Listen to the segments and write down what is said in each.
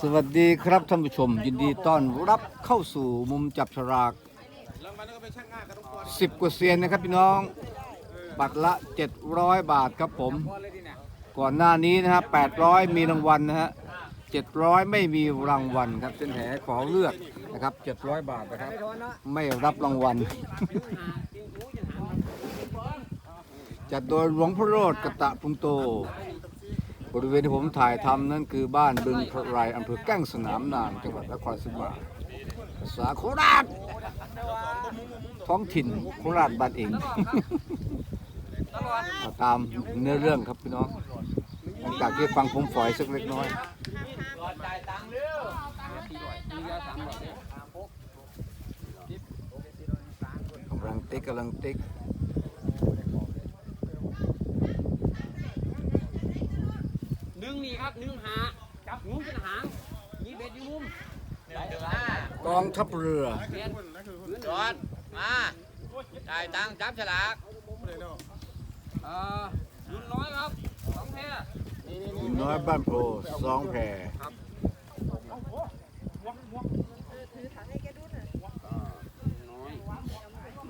สวัสดีครับท่านผู้ชม ยินดีต้อนรับเข้าสู่มุมจับฉลากสิบกว่าเซียนนะครับพี่น้อง บัตรละ 700 บาทครับผม ก่อนหน้านี้นะฮะ800 มีรางวัลนะฮะ700 ไม่มีรางวัลครับเส้นแหขอเลือกนะครับ 700 บาทนะครับ ไม่รับรางวัล จัดโดยหลวงพ่อโรดกตะพุงโต บริเวณที่ผมถ่ายทำนั่นคือบ้านบึงพระไรอำเภอแก้งสนามนางจังหวัดนครศรีธรรมราภาษาโคราชท้องถิ่นโคราชบ้านเองตามเนื้อเรื่องครับพี่น้องหลังจากที่ฟังผมฝอยสักเล็กน้อยกำลังติ๊กกำลังติ๊ก ดึงนี่ครับดึงหาจับงูเป็นหางนี่เบ็ดอยู่มุมกองทัพเรือเปลี่ยนจอดมาจ่ายตังค์จับฉลากเอ่อรุ่นน้อยครับสองแพรหินน้อยบ้านโพสองแพรน้อย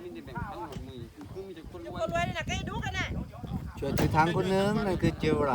มีแต่แบ่งทั้งหมดมือคือมีแต่คนรวยคนรวยนี่นะก็ให้ดูกันน่ะช่วยถือทางคนนึงนั่นคือเจลไหล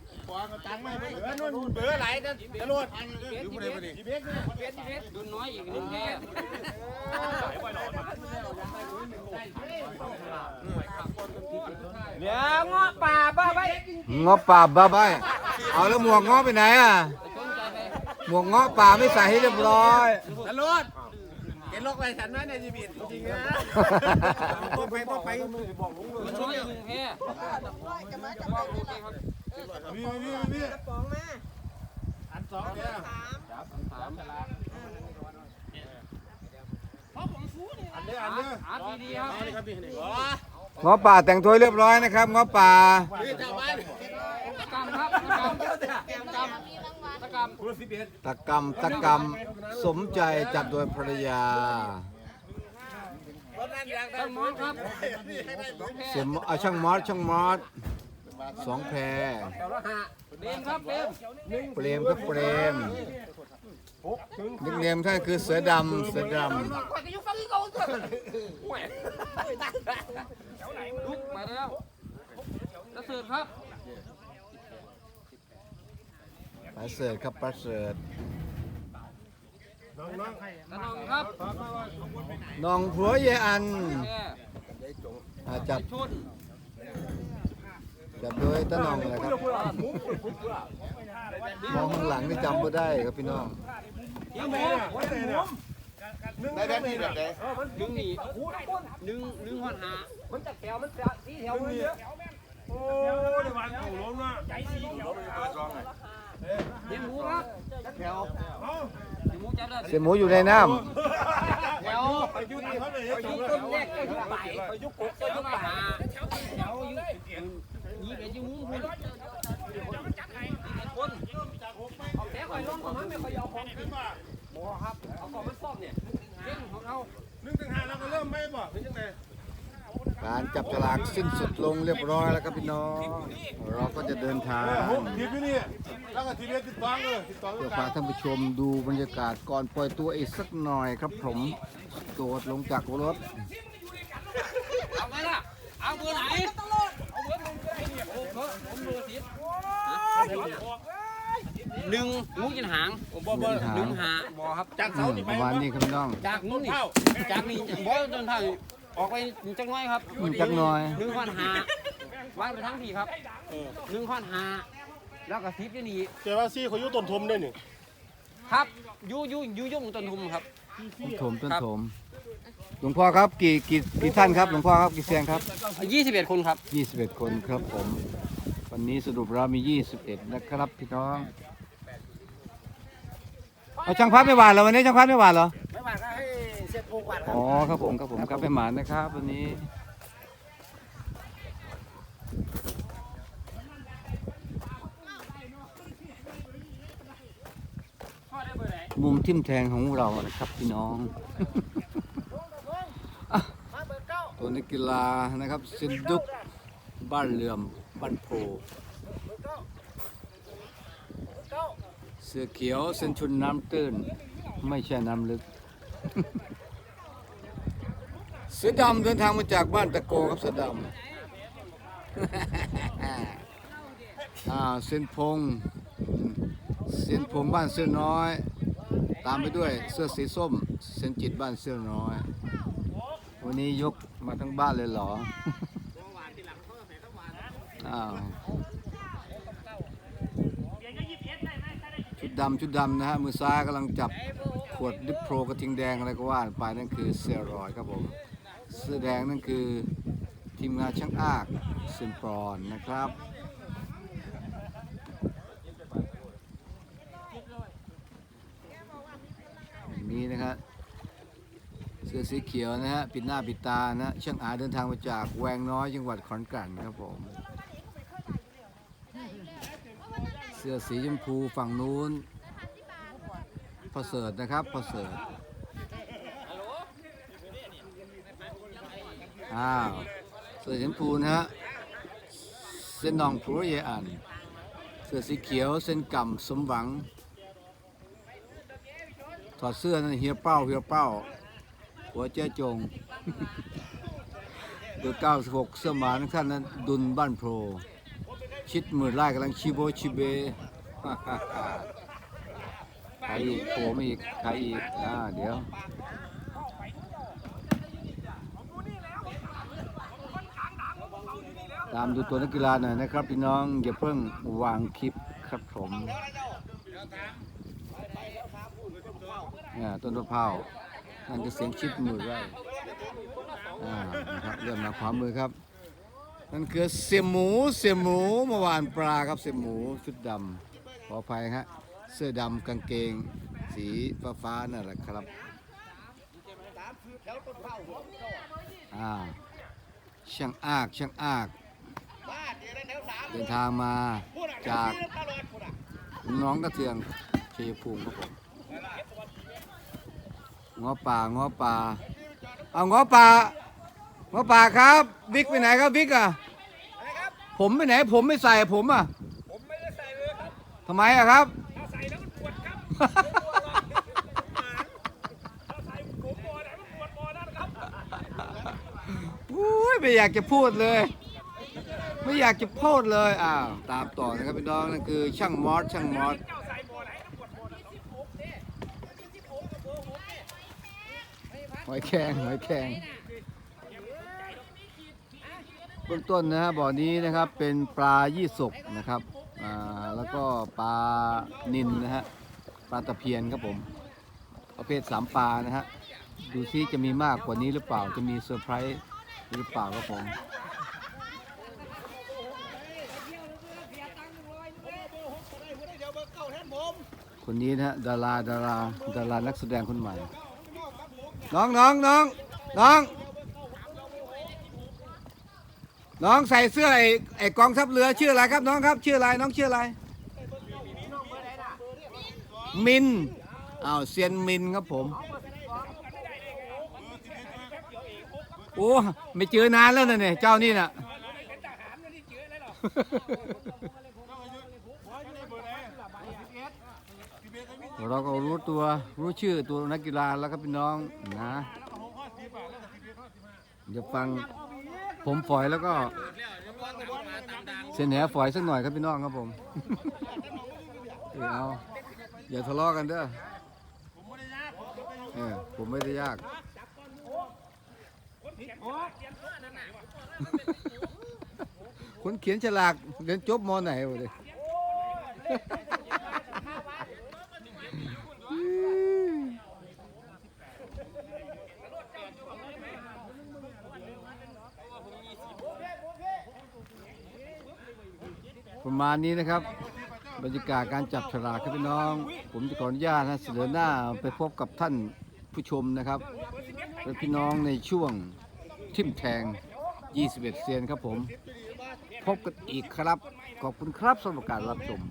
เบอร์ไหนจะจะรวดเบ็ดที่เบ็ดเบ็ดที่เบ็ดรุ่นน้อยอีกหนึ่งแพรเดี๋ยวงอป่าบ้าไปงาะป่าบ้าใบเอาแล้วหมวกงาะไปไหนอะสนใจไปหมวกงาะป่าไม่ใส่ให้เรียบร้อยจะรวดเห็นลกไปฉันไหมในชีวิตจริงนะต้องไปต้องไปรุ่นน้อยอีกหนึ่งแพรร้อยจะ มาจะไปโอเคครับมีมีมีกระป๋องมาอันสองเนี่ยสามสามอันนี้อันนี้อาร์ตดีๆครับนี่ครับพี่นี่เงาะป่าแต่งตัวเรียบร้อยนะครับเงาะป่าพี่ชาวบ้านตะกำครับตะกำตะกำตะกำคุณสิบเอ็ดตะกรรมตะกรรมสมใจจัดโดยภรรยารถนั่นยังได้ช่างมอนครับเสียมเอาช่างมอสช่างมอส สองแพรเบมครับเบมเปรมครับเปรมนิกเนมท่านคือเสือดำเสือดลุกมาแล้วแล้วเสิร์ฟครับำปลาเสิร์ตครับปลาเสิร์ตตะนองครับน้องผัวเยอันแค่อ่าจับชุน จับโดยตะน้องเลยครับมองข้างหลังนี่จำไม่ได้ครับพี่น้องยิงหมูได้แบบนี้แบบไหนดึงหนีดึงดึงหัวหามันจะแถวมันจะสีแถวมันเยอะโอ้ยวันถูล้มนะใจสีล้มไปสองไงยิงหมูครับแถวยิงหมูจับได้เสียหมูอยู่ในน้แถวไปยุ่งเขาเลยยุต้นแรกก็ยุไปยุกกก็ยุหาแถวยุยี่เป็นยุมุ้งคุณคนเอาแต่คอยลงของมันไม่คอยเอาของขึ้นมาหมอครับเอาของมันซ่อมเนี่ยเล่นของเขา หนึ่งถึงห้าเราก็เริ่มไม่บอกเป็นยังไงำการ จับฉลากสิ้นสุดลงเรียบร้อยแล้วครับพี่น้อง เราก็จะเดินทางที่นี่แล้วก็ทีเรียติดตังเลยติดตังเพื่อพาท่านผู้ชมดูบรรยากาศก่อนปล่อยตัวอีกสักหน่อยครับผมโดดลงจากรถเอาไงล่ะเอาเบอร์ไหนเอาเบอร์ผมก็ได้เนี่ยผมผมเบอร์สิหนึ่งงูกินหางผมบอกว่าหนึ่งหางบอครับจากอืมประมาณนี้ครับน้องจากนู้นนี่จากนี่บอจนเท่า ออกไปจังน้อยครับอืมจักหน่อย หนึ่งพันหาวางไปทั้งทีครับหนึ่งพันหาแล้วก็สิบอยู่นี่เจ้าว่าซี่เขายุต้นทมได้หนึ่งครับยูยูยูยุ่งต้นทุมครับ ต้นโถมต้นโถมหลวงพ่อครับกี่กี่กี่ท่านครับหลวงพ่อครับกี่เสียงครับยี่สิบเอ็ดคนครับ21 คนครับผม วันนี้สรุปเรามี 21 นะครับพี่น้องเอาช่างพัดไม่หวานเหรอวันนี้ช่างพัดไม่หวานเหรอไม่ว่าให้ เสร็จโมงกว่าครับ อ๋อครับผมครับผมครับไปหมานนะครับ วันนี้พ่อได้เบอร์ไหนมุมทิ่มแทงของเรานะครับพี่น้องอะตัวนักกีฬานะครับเซนดุกบ้านเหลื่อมบ้านโพเสือเขียวเส้นชุนน้ำตื้น ไม่ใช่น้ำลึกเสือดำเดินทางมาจากบ้านตะโกครับเสือดำอ่าเส้นพงเส้นพงบ้านเสื้อน้อย ตามไปด้วยเสื้อสีส้ม เส้นจิตบ้านเสื้อน้อย วันนี้ยกมาทั้งบ้านเลยเหรออ้าวชุดดำชุดดำนะฮะมือซ้ายกำลังจับขวดดิปโปรกระทิงแดงอะไรก็ว่าไปนั่นคือเสื้อรอยครับผม เสื้อแดงนั่นคือทีมงานช่างอากเซนปรอนนะครับนี่นะครับเสื้อสีเขียวนะฮะปิดหน้าปิดตานะช่างอาเดินทางมาจากแวงน้อยจังหวัดขอนแก่นครับผม เสื้อสีชมพูฝั่งนู้นพอเสิร์ตนะครับพอเสิร์ต อ้าวเสื้อสีชมพูนะฮะเส้นนองพรูเยอันเสื้อสีเขียวเส้นก่ำสมหวัง ถอดเสื้อนั่นเฮียเป้าเฮียเป้า หัวเจ้าจงเบอร์96เสื้อหมาท่านนั้นดุลบ้านโพรชิดมือไล่กำลังชิโบชิเบใครอีกโผล่มาอีกใครอีกอ่าเดี๋ยว ตามดูตัวนักกีฬาหน่อยนะครับพี่น้องอย่าเพิ่งวางคลิปครับผมเนี่ยต้นมะพร้าวนั่นจะเสียงชิดมือไว้นะครับเริ่มมาขวามือครับ นั่นคือเสียหมูเสียหมูเมื่อวานปลาครับเสียหมูชุดดำขออภัยฮะเสื้อดำกางเกง สีฟ้าฟ้าๆนั่นแหละครับอ่าช่างอากช่างอาก เดินทางมาจากหน้องกระเทืองชัยภูมิครับผมง้อป่าง้อป่าเอาง้อป่าง้อป่าครับบิ๊กไปไหนครับบิ๊กอะผมไปไหนผมไม่ใส่ผมอะผมไม่ได้ใส่เลยครับทำไมอะครับถ้าใส่แล้วมันปวดครับถ้าใส่ผมบอไหนมันปวดบอนั่นครับอุ้ยไม่อยากจะพูดเลย ไม่อยากจะพูดเลยอ้าวตามต่อนะครับพี่น้องนั่นคือช่างมอสช่างมอสหอนั่นครับหอยแครงหอยแครงเบื้องต้นนะฮะบ่อนี้นะครับเป็นปลายี่สกนะครับอ่าแล้วก็ปลานินนะฮะปลาตะเพียนครับผมประเภทสามปลานะฮะดูซิจะมีมากกว่านี้หรือเปล่าจะมีเซอร์ไพรส์หรือเปล่าครับผม คนนี้นะฮะดาราดาราดารานักแสดงคนใหม่ น้องน้องน้องน้อง น้องใส่เสื้อไอ้ไอ้กองทัพเรือชื่ออะไรครับน้องครับ ชื่ออะไรน้องชื่ออะไร มินอ้าวเซียนมินครับผม โอ้ไม่เจอนานแล้วนะเนี่ยเจ้านี่น่ะ เราก็รู้ตัวรู้ชื่อตัวนักกีฬาแล้วครับพี่น้องนะเดี๋ยวฟังผมฝอยแล้วก็เส้นแหฝอยสักหน่อยครับพี่น้องครับผมเออเอาอย่าทะเลาะกันเด้อเออผมไม่ได้ยากคนเขียนฉลากเรียนจบมอไหนวะเลย ประมาณนี้นะครับ บรรยากาศการจับฉลากครับพี่น้อง ผมจะขออนุญาตนะเสนอหน้าไปพบกับท่านผู้ชมนะครับและพี่น้องในช่วงทิมแทง 21 เซียนครับผม พบกันอีกครับ ขอบคุณครับสำหรับการรับชม